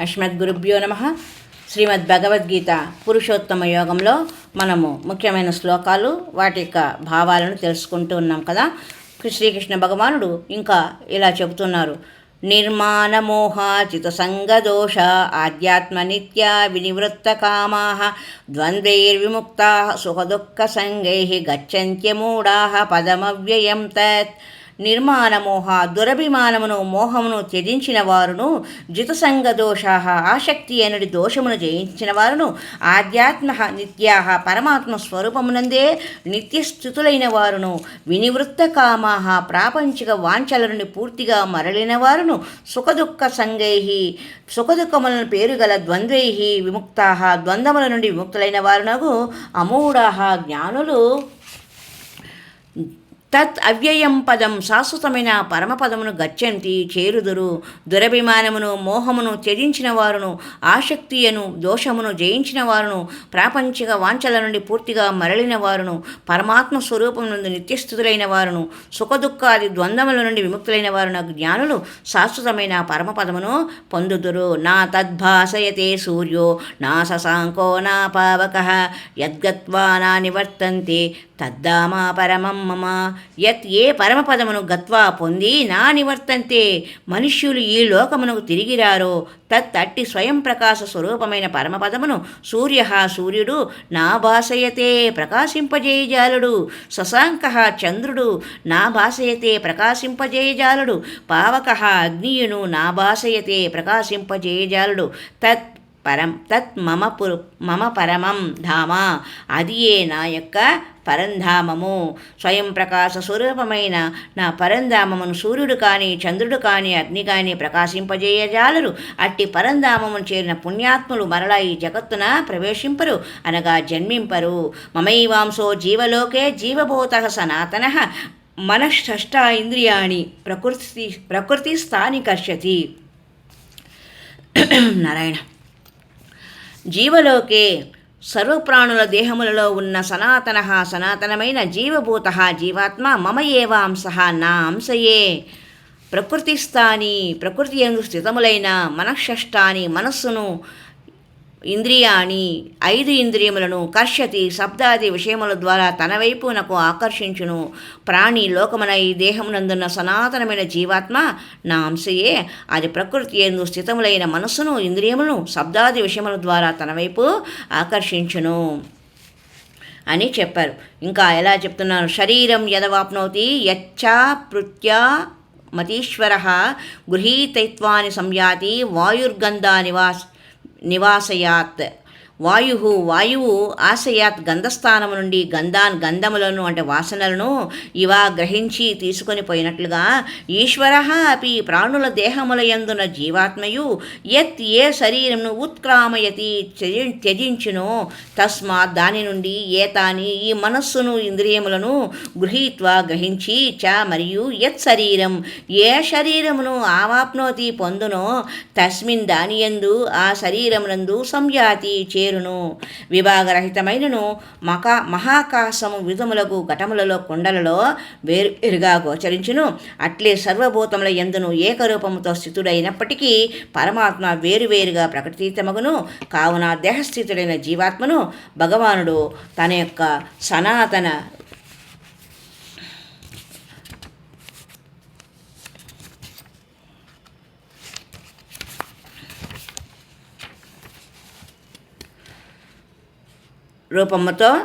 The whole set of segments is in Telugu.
అస్మద్గురుభ్యో నమ. శ్రీమద్ భగవద్గీత పురుషోత్తమ యోగంలో మనము ముఖ్యమైన శ్లోకాలు వాటి యొక్క భావాలను తెలుసుకుంటూ ఉన్నాం కదా. శ్రీకృష్ణ భగవానుడు ఇంకా ఇలా చెబుతున్నారు. నిర్మాణమోహాచిత సంగదోష ఆధ్యాత్మ నిత్య వినివృత్త కామా ద్వంద్వైర్విముక్త సుఖదుఃఖ సంగై గచ్చంత్యమూఢా పదమవ్యయం తత్ నిర్మాణమోహ దురభిమానమును మోహమును త్యజించిన వారును జితసంగ దోషా ఆసక్తి అనడి దోషమును జయించిన వారును ఆధ్యాత్మ నిత్యా పరమాత్మ స్వరూపమునందే నిత్యస్థుతులైన వారును వినివృత్త కామా ప్రాపంచిక వాంఛల నుండి పూర్తిగా మరలిన వారును సుఖదుఃఖ సంగై సుఖదుఖములను పేరుగల ద్వంద్వై విముక్తా ద్వంద్వముల నుండి విముక్తులైన వారునకు అమూఢ జ్ఞానులు తత్ అవ్యయం పదం శాశ్వతమైన పరమపదమును గచ్చంతి చేరుదురు దురభిమానమును మోహమును త్యజించిన వారును ఆసక్తియను దోషమును జయించిన వారును ప్రాపంచిక వాంఛల నుండి పూర్తిగా మరలిన వారును పరమాత్మ స్వరూపం నుండి నిత్యస్థుతులైన వారును సుఖదుఖాది ద్వంద్వముల నుండి విముక్తులైన వారున జ్ఞానులు శాశ్వతమైన పరమపదమును పొందుదురు. నా తద్భాసయతే సూర్యో నా ససాంకో నా పావక యద్గత్వా నా నివర్తంతే తద్దామా పరమం మమ. యత్ ఏ పరమపదమును గత్వా పొంది నా నివర్తంతే మనుష్యులు ఈ లోకమునకు తిరిగిరారో తత్ అట్టి స్వయం ప్రకాశ స్వరూపమైన పరమపదమును సూర్య సూర్యుడు నా భాషయతే ప్రకాశింపజేయజాలుడు శశాంక చంద్రుడు నా భాషయతే ప్రకాశింపజేయజాలుడు పావక అగ్నియును నా భాషయతే ప్రకాశింపజేయజాలుడు తత్ పరం తత్ మమ పురు మమ పరమం ధామ. అదియే నా యొక్క పరంధామము. స్వయం ప్రకాశ స్వరూపమైన నా పరంధామమును సూర్యుడు కానీ చంద్రుడు కానీ అగ్ని కానీ ప్రకాశింపజేయజాలరు అట్టి పరంధామమును చేరిన పుణ్యాత్ములు మరలా ఈ జగత్తున ప్రవేశింపరు అనగా జన్మింపరు. మమైవాంసో జీవలోకే జీవభూత సనాతన. మనషష్ట ఇంద్రియాణి ప్రకృతి ప్రకృతి స్థానికర్షతి నారాయణ. జీవలోకే సర్వప్రాణుల దేహములలో ఉన్న సనాతన సనాతనమైన జీవభూత జీవాత్మ మమ ఏవ అంశ నా అంశయే ప్రకృతిస్థాని ప్రకృతి ఎందు స్థితములైన మనఃష్టాని మనస్సును ఇంద్రియాని ఐదు ఇంద్రియములను కర్షతి శబ్దాది విషయముల ద్వారా తన వైపునకు ఆకర్షించును. ప్రాణి లోకమున ఈ దేహమునందున్న సనాతనమైన జీవాత్మ నా అంశయే అది ప్రకృతి ఎందు స్థితములైన మనస్సును ఇంద్రియములను శబ్దాది విషయముల ద్వారా తన వైపు ఆకర్షించును. అని చెప్పారు. ఇంకా ఎలా చెప్తున్నారు శరీరం యదవాప్నోతి యచ్చ పృత్యా మతీశ్వర గృహీతైత్వాన్ని సంయాతి వాయుర్గంధా நிவாசயாத் వాయు వాయువు ఆశయాత్ గంధస్థానము నుండి గంధాన్ గంధములను అంటే వాసనలను ఇవా గ్రహించి తీసుకొని పోయినట్లుగా ఈశ్వర అపి ప్రాణుల దేహములయందున జీవాత్మయు యత్ ఏ శరీరమును ఉత్క్రామయతి త్యజించును. తస్మాత్ దాని నుండి ఏతాని ఈ మనస్సును ఇంద్రియములను గృహీత్వ గ్రహించి చ మరియు యత్ శరీరం ఏ శరీరమును ఆవాప్నోతి పొందునో తస్మిన్ దాని ఎందు ఆ శరీరమునందు సంజాతి చే చేరును. విభాగరహితమైనను మకా మహాకాశము విధములకు ఘటములలో కొండలలో వేరుగా గోచరించును. అట్లే సర్వభూతముల ఎందును ఏకరూపముతో స్థితుడైనప్పటికీ పరమాత్మ వేరువేరుగా ప్రకటితమగును. కావున దేహస్థితుడైన జీవాత్మను భగవానుడు తన యొక్క సనాతన రూపముతో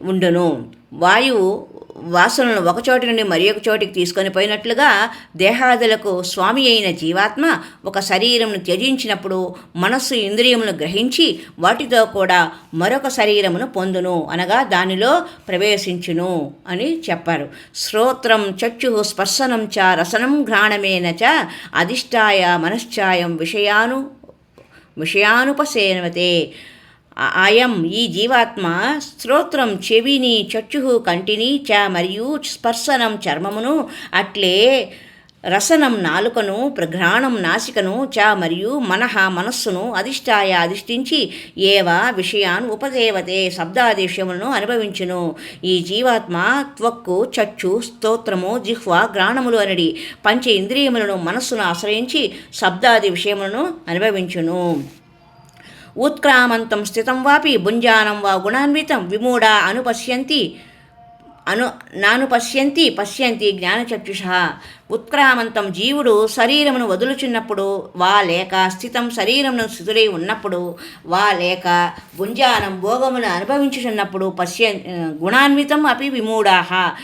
ఉండును. వాయువు వాసనలను ఒకచోటి నుండి మరి ఒక చోటికి తీసుకొని పోయినట్లుగా దేహాదులకు స్వామి అయిన జీవాత్మ ఒక శరీరమును త్యజించినప్పుడు మనస్సు ఇంద్రియములను గ్రహించి వాటితో కూడా మరొక శరీరమును పొందును అనగా దానిలో ప్రవేశించును అని చెప్పారు. శ్రోత్రం చక్షు స్పర్శనం చ రసనం ఘ్రాణమేన చ అధిష్టాయ మనశ్చాయం విషయాను విషయానుపసేనవతే. అయం ఈ జీవాత్మ శ్రోత్రం చెవిని చచ్చు కంటిని చ మరియు స్పర్శనం చర్మమును అట్లే రసనం నాలుకను ప్రఘ్రాణం నాసికను చ మరియు మనహ మనస్సును అధిష్టాయ అధిష్ఠించి ఏవ విషయాన్ ఉపదేవతే శబ్దాదేశములను అనుభవించును. ఈ జీవాత్మ త్వక్కు చచ్చు స్తోత్రము జిహ్వ గ్రాణములు అనడి పంచ ఇంద్రియములను మనస్సును ఆశ్రయించి శబ్దాది విషయములను అనుభవించును. ఉత్క్రామంతం స్థితం వాపి భుంజానం వా గుణాన్వితం విమూఢ అనుపశ్యంతి అను నాను పశ్యంతి పశ్యంతి జ్ఞానచక్షుష. ఉత్క్రామంతం జీవుడు శరీరమును వదులుచున్నప్పుడు వా లేక స్థితం శరీరమును స్థితుడై ఉన్నప్పుడు వా లేక గుంజానం భోగమును అనుభవించుచున్నప్పుడు పశ్య గుణాన్వితం అపి విమూఢాహ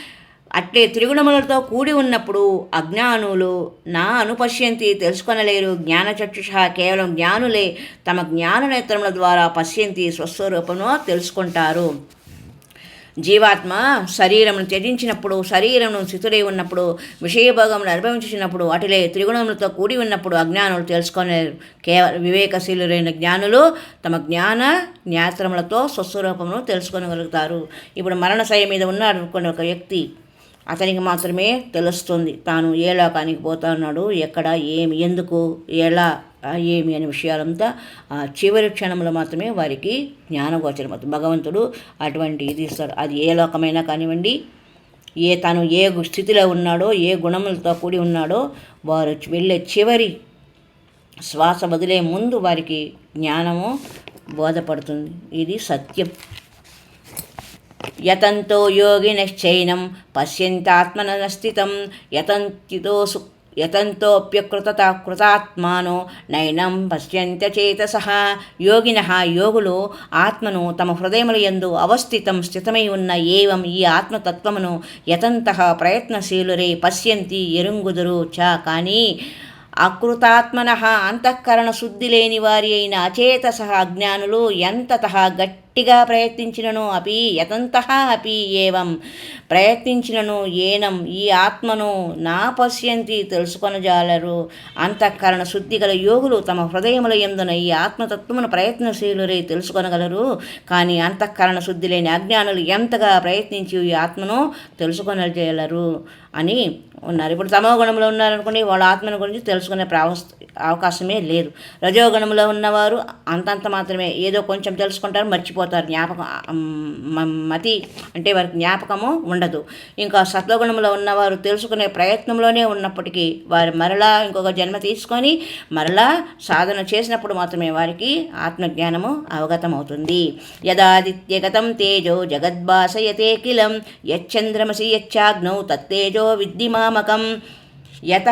అట్లే త్రిగుణములతో కూడి ఉన్నప్పుడు అజ్ఞానులు నా అనుపశ్యంతి తెలుసుకొనలేరు. జ్ఞానచక్షుష కేవలం జ్ఞానులే తమ జ్ఞాన నేత్రముల ద్వారా పశ్యంతి స్వస్వరూపమును తెలుసుకుంటారు. జీవాత్మ శరీరమును త్యజించినప్పుడు శరీరమును స్థితుడై ఉన్నప్పుడు విషయభోగములు అనుభవించినప్పుడు అటులే త్రిగుణములతో కూడి ఉన్నప్పుడు అజ్ఞానులు తెలుసుకునేరు కేవల వివేకశీలురైన జ్ఞానులు తమ జ్ఞాన జ్ఞాత్రములతో స్వస్వరూపమును తెలుసుకొనగలుగుతారు. ఇప్పుడు మరణశయ మీద ఉన్నాడు అనుకునే ఒక వ్యక్తి అతనికి మాత్రమే తెలుస్తుంది. తాను ఏ లోకానికి పోతున్నాడు ఎక్కడ ఏమి ఎందుకు ఎలా ఏమి అనే విషయాలంతా ఆ చివరి క్షణంలో మాత్రమే వారికి జ్ఞానగోచరం అవుతుంది. భగవంతుడు అటువంటి ఇది ఇస్తారు అది ఏ లోకమైనా కానివ్వండి ఏ తను ఏ స్థితిలో ఉన్నాడో ఏ గుణములతో కూడి ఉన్నాడో వారు వెళ్ళే చివరి శ్వాస వదిలే ముందు వారికి జ్ఞానము బోధపడుతుంది. ఇది సత్యం. యతంతో యోగినశ్చైనం పశ్యంతాత్మన స్థితం యతంతితో సు యతంతోప్యకృతత కృతాత్మానో నయనం పశ్యంత చేతస. యోగిన యోగులు ఆత్మను తమ హృదయముల యందు అవస్థితం స్థితమై ఉన్న ఏవం ఈ ఆత్మతత్వమును యతంత ప్రయత్నశీలురే పశ్యంతి ఎరుంగుదురు చ. కానీ అకృతాత్మన అంతఃకరణ శుద్ధి లేని వారి అయిన అచేతస అజ్ఞానులు ఎంతత గట్టిగా ప్రయత్నించినను అపి యతంత అపి ఏవం. ప్రయత్నించినను ఏనం ఈ ఆత్మను నా పశ్యంతి తెలుసుకొనజాలరు. అంతఃకరణ శుద్ధి గల యోగులు తమ హృదయముల ఎందున ఈ ఆత్మతత్వమును ప్రయత్నశీలురై తెలుసుకొనగలరు. కానీ అంతఃకరణ శుద్ధి లేని అజ్ఞానులు ఎంతగా ప్రయత్నించి ఈ ఆత్మను తెలుసుకొనజేయలరు అని ఉన్నారు. ఇప్పుడు తమో గుణంలో ఉన్నారనుకోండి వాళ్ళ ఆత్మను గురించి తెలుసుకునే ప్రావస్ అవకాశమే లేదు. రజోగుణంలో ఉన్నవారు అంతంత మాత్రమే. ఏదో కొంచెం తెలుసుకుంటారు మర్చిపో మర్చిపోతారు జ్ఞాపకం మతి అంటే వారికి జ్ఞాపకము ఉండదు. ఇంకా సత్వగుణంలో ఉన్నవారు తెలుసుకునే ప్రయత్నంలోనే ఉన్నప్పటికీ వారు మరలా ఇంకొక జన్మ తీసుకొని మరలా సాధన చేసినప్పుడు మాత్రమే వారికి ఆత్మజ్ఞానము అవగతమవుతుంది. యదాదిత్యగతం తేజో జగద్భాసయతే కిలం యచ్చంద్రమసి యచ్చాగ్నౌ తత్తేజో విద్ధిమామకం. యత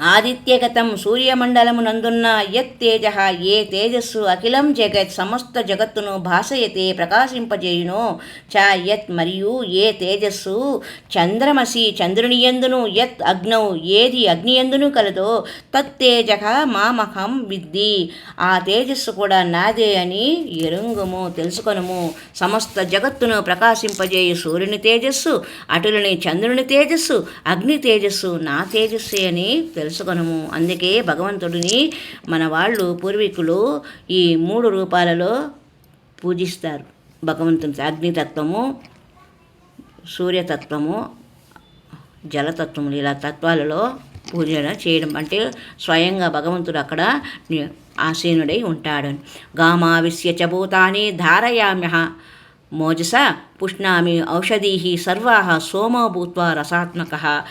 ఆదిత్యగతం సూర్యమండలమునందున్న యత్తేజ ఏ తేజస్సు అఖిలం జగత్ సమస్త జగత్తును భాసయతే ప్రకాశింపజేయును. చ యత్ మరియు ఏ తేజస్సు చంద్రమసి చంద్రునియందును యత్ అగ్నౌ ఏది అగ్నియందును కలదో తత్తేజ మామహం విద్ది ఆ తేజస్సు కూడా నాదే అని ఎరుంగుము తెలుసుకొనుము. సమస్త జగత్తును ప్రకాశింపజేయు సూర్యుని తేజస్సు అటులని చంద్రుని తేజస్సు అగ్ని తేజస్సు నా తేజస్సు అని తెలుసుకొనము. అందుకే భగవంతుడిని మన వాళ్ళు పూర్వీకులు ఈ మూడు రూపాలలో పూజిస్తారు. భగవంతుని అగ్నితత్వము సూర్యతత్వము జలతత్వములు ఇలా తత్వాలలో పూజ చేయడం అంటే స్వయంగా భగవంతుడు అక్కడ ఆసీనుడై ఉంటాడు. గామావిశ్య చ ధారయామ్యహ. ధారయామ్య మోజస పుష్ణామి ఔషధీ సర్వా సోమో భూత్వా రసాత్మక.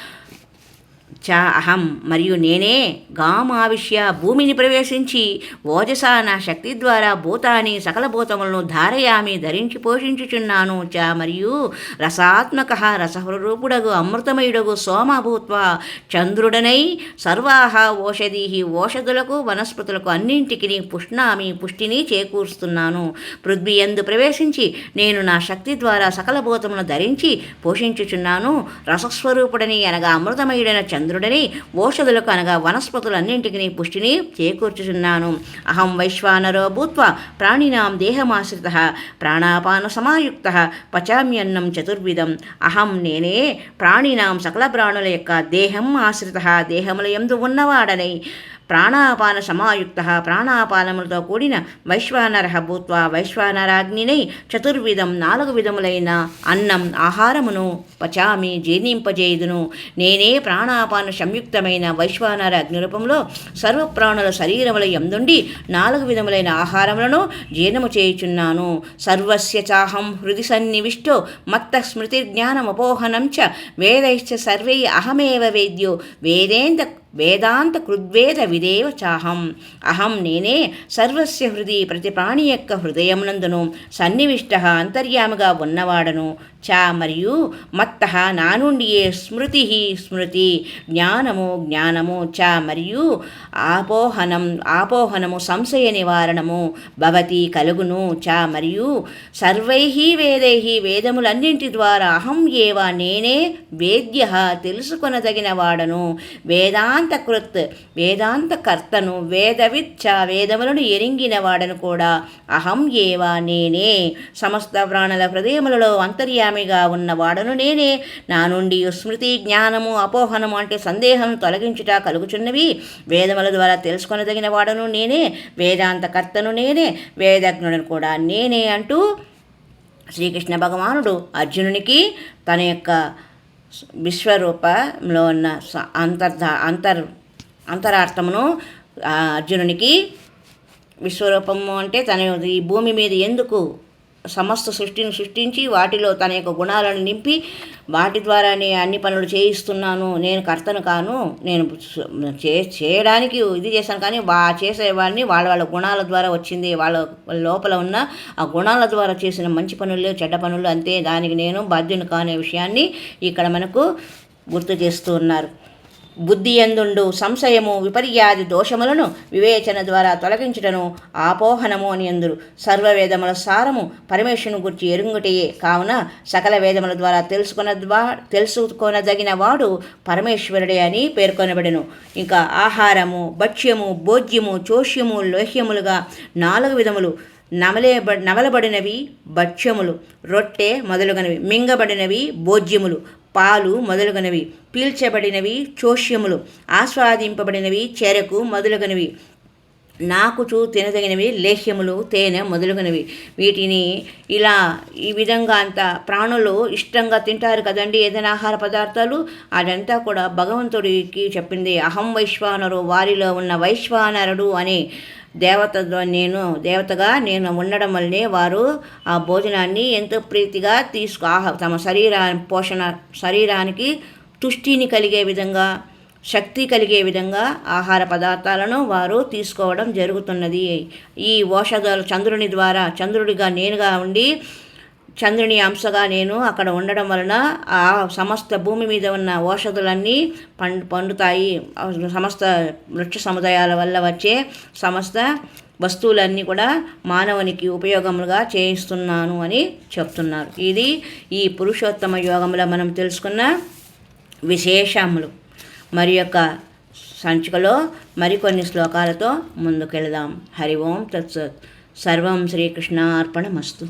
చ అహం మరియు నేనే గామావిష్య భూమిని ప్రవేశించి ఓజస నా శక్తి ద్వారా భూతాన్ని సకల భూతములను ధారయామి ధరించి పోషించుచున్నాను చ మరియు రసాత్మక రసహృరూపుడగు అమృతమయుడగు సోమభూత్వ చంద్రుడనై సర్వాహ ఓషధీ ఓషధులకు వనస్పతులకు అన్నింటికి పుష్ణామి పుష్టిని చేకూరుస్తున్నాను. పృథ్వీ ఎందు ప్రవేశించి నేను నా శక్తి ద్వారా సకల భూతములను ధరించి పోషించుచున్నాను. రసస్వరూపుడని అనగా అమృతమయుడైన చంద్రుడని ఓషధులకు అనగా వనస్పతులన్నింటికి పుష్టిని చేకూర్చుచున్నాను. అహం వైశ్వానరో భూత్వ ప్రాణినాం దేహమాశ్రిత ప్రాణాపాన సమాయుక్త పచామ్యన్నం చతుర్విధం. అహం నేనే ప్రాణినాం సకల ప్రాణుల యొక్క దేహం ఆశ్రిత దేహముల ఎందు ఉన్నవాడనై. ప్రాణాపాన సమాయుక్త ప్రాణాపానములతో కూడిన వైశ్వానర భూత్వా వైశ్వానరాగ్నినై చతుర్విధం నాలుగు విధములైన అన్నం ఆహారమును పచామి జీర్ణింపజేయుదును. నేనే ప్రాణాపాన సంయుక్తమైన వైశ్వానర అగ్నిరూపంలో సర్వప్రాణుల శరీరముల ఎందుండి నాలుగు విధములైన ఆహారములను జీర్ణము చేయుచున్నాను. సర్వస్య చాహం హృది సన్నివిష్టో మత్త స్మృతి జ్ఞానమపోహనం చ వేదైశ్చ సర్వై అహమేవ వేద్యో. వేదేంత వేదాంత కృద్వేద విదేవ చాహం. అహం నేనే సర్వస్య హృది ప్రతి ప్రాణి యొక్క హృదయమునందును సన్నివిష్ట అంతర్యామిగా ఉన్నవాడను. చ మరియు మత్త నా నుండియే స్మృతి స్మృతి. జ్ఞానము జ్ఞానము చ మరియు ఆపోహనం ఆపోహనము సంశయ నివారణము భవతి కలుగును చ మరియు సర్వై వేదై వేదములన్నింటి ద్వారా అహం ఏవ నేనే వేద్య తెలుసుకొనదగిన వాడను వేదాంతకృత్ వేదాంతకర్తను చ వేదములను ఎరింగిన వాడను కూడా అహం ఏవ నేనే. సమస్త ప్రాణుల హృదయములలో అంతర్యా ఉన్న ఉన్నవాడను నేనే. నా నుండి స్మృతి జ్ఞానము అపోహనము అంటే సందేహం తొలగించుట కలుగుచున్నవి. వేదముల ద్వారా తెలుసుకొనదగిన వాడను నేనే. వేదాంతకర్తను నేనే. వేదజ్ఞుడను కూడా నేనే అంటూ శ్రీకృష్ణ భగవానుడు అర్జునునికి తన యొక్క విశ్వరూపంలో ఉన్న స- అంతర్ధ అంతర్ అంతరార్థమును అర్జునునికి విశ్వరూపము అంటే తన ఈ భూమి మీద ఎందుకు సమస్త సృష్టిని సృష్టించి వాటిలో తన యొక్క గుణాలను నింపి వాటి ద్వారానే అన్ని పనులు చేయిస్తున్నాను. నేను కర్తను కాను. నేను చే చేయడానికి ఇది చేశాను కానీ వా చేసేవాడిని వాళ్ళ వాళ్ళ గుణాల ద్వారా వచ్చింది. వాళ్ళ లోపల ఉన్న ఆ గుణాల ద్వారా చేసిన మంచి పనులు చెడ్డ పనులు అంతే. దానికి నేను బాధ్యుని కానే విషయాన్ని ఇక్కడ మనకు గుర్తు చేస్తూ ఉన్నారు. బుద్ధి ఎందుండు సంశయము విపర్యాది దోషములను వివేచన ద్వారా తొలగించుటను ఆపోహనము అని ఎందురు సర్వవేదముల సారము పరమేశ్వరుని గురించి ఎరుంగుటయే. కావున సకల వేదముల ద్వారా తెలుసుకున్న ద్వా తెలుసుకొనదగిన వాడు పరమేశ్వరుడే అని పేర్కొనబడెను. ఇంకా ఆహారము భక్ష్యము భోజ్యము చోష్యము లోహ్యములుగా నాలుగు విధములు నమలే నమలబడినవి భక్ష్యములు. రొట్టె మొదలుగనవి మింగబడినవి భోజ్యములు. పాలు మొదలగునవి పీల్చబడినవి చోష్యములు ఆస్వాదింపబడినవి చెరకు మొదలగునవి నాకుచు తినదగినవి లేహ్యములు తేనె మొదలుగునవి. వీటిని ఇలా ఈ విధంగా అంత ప్రాణులు ఇష్టంగా తింటారు కదండి ఏదైనా ఆహార పదార్థాలు? అదంతా కూడా భగవంతుడికి చెప్పింది. అహం వైశ్వానరు వారిలో ఉన్న వైశ్వానరుడు అనే దేవతతో నేను దేవతగా నేను ఉండడం వల్లనే వారు ఆ భోజనాన్ని ఎంతో ప్రీతిగా తీసుకు ఆహ తమ శరీరా పోషణ శరీరానికి తుష్టిని కలిగే విధంగా శక్తి కలిగే విధంగా ఆహార పదార్థాలను వారు తీసుకోవడం జరుగుతున్నది. ఈ ఓషధాలు చంద్రుని ద్వారా చంద్రుడిగా నేనుగా ఉండి చంద్రుని అంశగా నేను అక్కడ ఉండడం వలన ఆ సమస్త భూమి మీద ఉన్న ఔషధులన్నీ పండు పండుతాయి. సమస్త వృక్ష సముదాయాల వల్ల వచ్చే సమస్త వస్తువులన్నీ కూడా మానవునికి ఉపయోగములుగా చేయిస్తున్నాను అని చెప్తున్నారు. ఇది ఈ పురుషోత్తమ యోగంలో మనం తెలుసుకున్న విశేషములు. మరి యొక్క సంచికలో మరికొన్ని శ్లోకాలతో ముందుకెళదాం. హరి ఓం తత్సత్. సర్వం శ్రీకృష్ణ అర్పణమస్తు